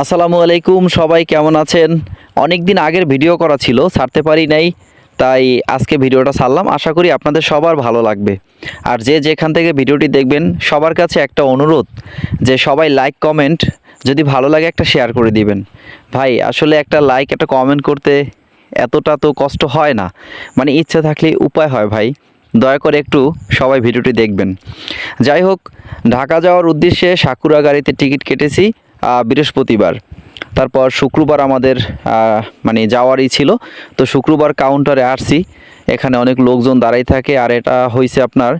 আসসালামু আলাইকুম, সবাই কেমন আছেন? অনেক দিন আগের ভিডিও করা ছিল, ছাড়তে পারি নাই, তাই আজকে ভিডিওটা ছাড়লাম। আশা করি আপনাদের সবার ভালো লাগবে। আর যে যেখান থেকে ভিডিওটি দেখবেন, সবার কাছে একটা অনুরোধ যে সবাই লাইক কমেন্ট যদি ভালো লাগে একটা শেয়ার করে দিবেন। ভাই, আসলে একটা লাইক একটা কমেন্ট করতে এতটা তো কষ্ট হয় না। মানে ইচ্ছে থাকলে উপায় হয় ভাই। দয়া করে একটু সবাই ভিডিওটি দেখবেন। যাই হোক, ঢাকা যাওয়ার উদ্দেশ্যে সাকুরা গাড়িতে টিকিট কেটেছি। বৃহস্পতিবার। তারপর শুক্রবার আমাদের মানে যাওয়ারই ছিল। তো শুক্রবার কাউন্টারে আসছি। এখানে অনেক লোকজন দাঁড়াই থাকে। আর এটা হয়েছে আপনার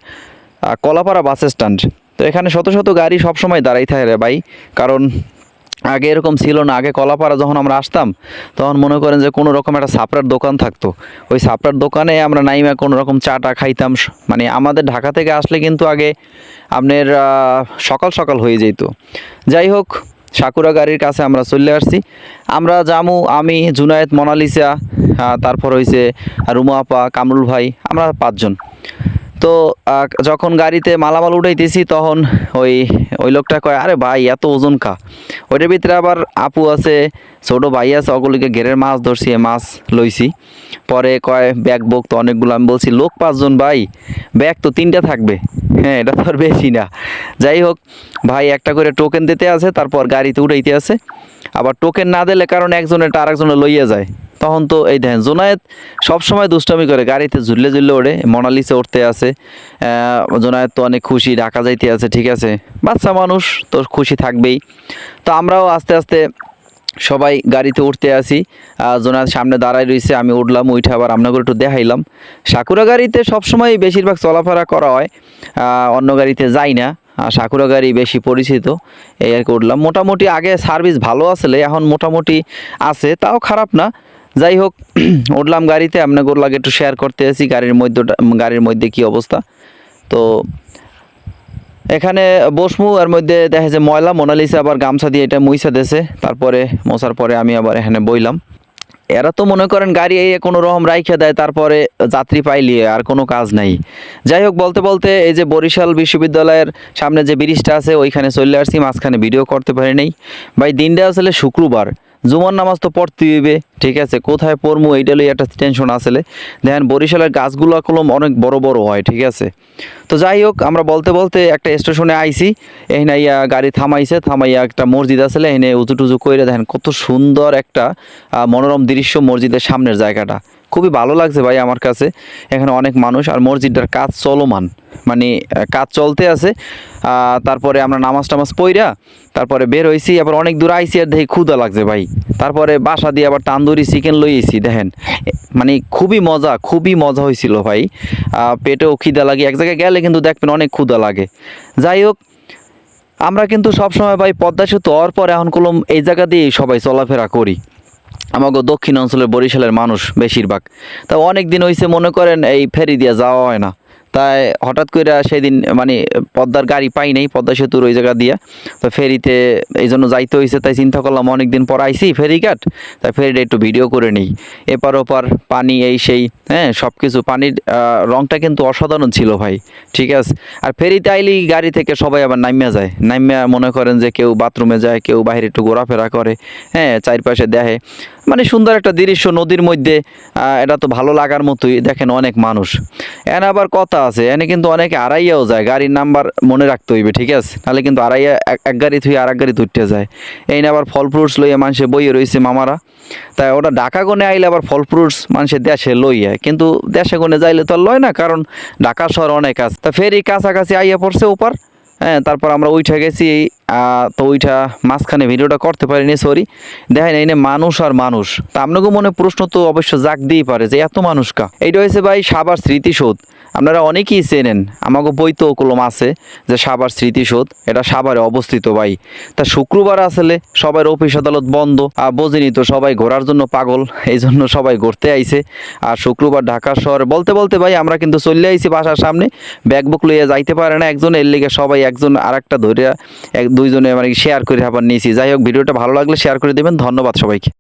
কলাপাড়া বাস স্ট্যান্ড। তো এখানে শত শত গাড়ি সবসময় দাঁড়াই থাকে রে ভাই। কারণ আগে এরকম ছিল না। আগে কলাপাড়া যখন আমরা আসতাম, তখন মনে করেন যে কোনো রকম একটা সাপড়ার দোকান থাকতো। ওই সাপড়ার দোকানে আমরা নাইমা কোনো রকম চাটা খাইতাম। মানে আমাদের ঢাকা থেকে আসলে কিন্তু আগে আপনার সকাল সকাল হয়ে যেত। যাই হোক সাকুরা গাড়ির কাছে আমরা চলে আসছি। আমরা জামু, আমি, জুনায়েদ, মোনালিসা তারপর হয়েছে রুমা আপা, কামরুল ভাই, আমরা পাঁচজন। তো যখন গাড়িতে মালামাল উঠাইতেছি তখন ওই ওই লোকটা কয়, আরে ভাই, এত ওজন কা? ওইটার ভিতরে আবার আপু আছে, ছোটো ভাই আছে ওগুলিকে ঘেরের মাছ ধরছি মাছ লইছি। পরে কয়, ব্যাগ বুক তো অনেকগুলো। আমি বলছি, লোক পাঁচজন ভাই, ব্যাগ তো তিনটা থাকবে। হ্যাঁ এটা তো আর বেশি না। যাই হোক, ভাই একটা করে টোকেন দিতে আছে, তারপর গাড়িতে উঠাইতে আছে। আবার টোকেন না দিলে কারণ একজনেরটা আরেকজনে লইয়া যায়। তখন তো এই দেখেন জোনায়েত সবসময় দুষ্টামি করে, গাড়িতে ঝুললে ঝুললে ওড়ে, মোনালিসে উঠতে আছে। জোনায়েত তো অনেক খুশি, ঢাকা যাইতে আছে, ঠিক আছে। বাচ্চা মানুষ, তো খুশি থাকবেই। তো আমরাও আস্তে আস্তে সবাই গাড়িতে উঠতে আসি জোনায়েত সামনে দাঁড়ায় রয়েছে আমি উঠলাম, উঠে আবার আপনাকে একটু দেখাইলাম। সাকুরা গাড়িতে সবসময় বেশিরভাগ চলাফেরা করা হয় অন্য গাড়িতে যাই না, আর সাকুরা গাড়ি বেশি পরিচিত, এই আর কি উঠলাম। মোটামুটি আগে সার্ভিস ভালো আসলে, এখন মোটামুটি আছে, তাও খারাপ না। যাই হোক, উঠলাম গাড়িতে, আপনাকে লাগে একটু শেয়ার করতে আসি, গাড়ির মধ্যে গাড়ির মধ্যে কি অবস্থা। তো এখানে বসমু, এর মধ্যে দেখা যায় ময়লা, মোনালিসা আবার গামছা দিয়ে এটা মুইসা দেছে তারপরে মশার পরে আমি আবার এখানে বইলাম। এরা তো মনে করেন গাড়ি এই কোনো রকম রাইখে দেয়, তারপরে যাত্রী পাইলিয়ে আর কোনো কাজ নাই। যাই হোক, বলতে বলতে এই যে বরিশাল বিশ্ববিদ্যালয়ের সামনে যে ব্রিজটা আছে, ওইখানে চলে আসছি, মাঝখানে ভিডিও করতে পারি নাই। ভাই, দিনটা আসলে শুক্রবার। জুমার নামাজ তো পড়তে হইবে, ঠিক আছে? কোথায় পড়মু? এইটা লই একটা টেনশন আসলে। দেখেন, বরিশালের গাছগুলো কলম অনেক বড় বড় হয়, ঠিক আছে? তো যাই হোক, আমরা বলতে বলতে একটা স্টেশনে আইছি। এখানে ইয়া গাড়ি থামাইছে, থামাইয়া একটা মসজিদ আসলে এখানে উঁচু টুজু করে দেখেন, কত সুন্দর একটা মনোরম দৃশ্য মসজিদের সামনের জায়গাটা। খুবই ভালো লাগছে ভাই আমার কাছে। এখানে অনেক মানুষ আর মসজিদটার কাজ চলমান। মানে কাজ চলতে আছে। তারপরে আমরা নামাজ টামাজ পইরা তারপরে বের হয়েছি আবার অনেক দূর আইসি আর দেখি ক্ষুদা লাগছে ভাই। তারপরে বাসা দিয়ে আবার তান্দুরি চিকেন লইয়েছি দেখেন। মানে খুবই মজা খুবই মজা হয়েছিল ভাই। পেটেও খিদা লাগে, এক জায়গায় গেলে কিন্তু দেখবেন অনেক ক্ষুদা লাগে। যাই হোক, আমরা কিন্তু সবসময় ভাই পদ্মা সেতু হওয়ার পর এখন কলম এই জায়গা দিয়েই সবাই চলাফেরা করি। আমাকে দক্ষিণ অঞ্চলের বরিশালের মানুষ বেশিরভাগ। তা অনেক দিন হয়েছে মনে করেন এই ফেরি দিয়ে যাওয়া হয় না। তাই হঠাৎ করে সেদিন মানে পদ্মার গাড়ি পাই নাই, পদ্মা সেতুর ওই জায়গা দিয়ে। তো ফেরিতে এই জন্য যাইতে হয়েছে তাই চিন্তা করলাম অনেক দিন পর আইসি ফেরিঘাট। তাই ফেরিটা একটু ভিডিও করে নিই। এপার ওপার পানি, এই সেই হ্যাঁ সব কিছু পানির রংটা কিন্তু অসাধারণ ছিল ভাই, ঠিক আছে? আর ফেরিতে আইলেই গাড়ি থেকে সবাই আবার নামিয়া যায়। নামিয়া মনে করেন যে কেউ বাথরুমে যায়, কেউ বাইরে একটু ঘোরাফেরা করে হ্যাঁ চারপাশে দেখে। মানে সুন্দর একটা দৃশ্য নদীর মধ্যে এটা তো ভালো লাগার মতোই, দেখেন অনেক মানুষ। এনে আবার কথা আছে এনে কিন্তু অনেকে আড়াইয়াও যায় গাড়ির নাম্বার মনে রাখতে হইবে ঠিক আছে? তাহলে কিন্তু আড়াইয়া এক- গাড়ি থুই আর এক গাড়ি তুটতে যায়। এই না আবার ফল ফ্রুটস লইয়া মানুষে বইয়ে রয়েছে মামারা। তাই ওটা ঢাকা গনে আইলে আবার ফল ফ্রুটস মানুষের দেশে লইয়া কিন্তু দেশে গনে যাইলে তো আর লয় না কারণ ঢাকা শহর অনেক আছে। তা ফের কাছাকাছি আইয়া পড়ছে ওপার হ্যাঁ তারপর আমরা উঠে গেছি এই, তো ওইটা মাঝখানে ভিডিওটা করতে পারিনি সরি দেখেন এই মানুষ আর মানুষ। তা আপনাকে মনে প্রশ্ন তো অবশ্য জাগ দিয়েই পারে যে এত মানুষ কা? এইটা হয়েছে ভাই সাবার স্মৃতিসৌধ। আপনারা অনেকেই চেনেন আমাকে বই তো কলম আছে যে সাবার স্মৃতিসৌধ, এটা সাভারে অবস্থিত ভাই। তা শুক্রবার আসলে সবার অফিস আদালত বন্ধ, আর বোঝেনি তো সবাই ঘোরার জন্য পাগল, এই জন্য সবাই ঘুরতে আইছে। আর শুক্রবার ঢাকা শহরে বলতে বলতে ভাই, আমরা কিন্তু চলে আইছি বাসার সামনে, ব্যাগ বুক লইয়া যাইতে পারে না একজন, এর লিগে সবাই একজন আর একটা ধরে এক দুইজনে মানে শেয়ার করে আবার নিয়েছি যাই হোক, ভিডিওটা ভালো লাগলে শেয়ার করে দেবেন, ধন্যবাদ সবাইকে।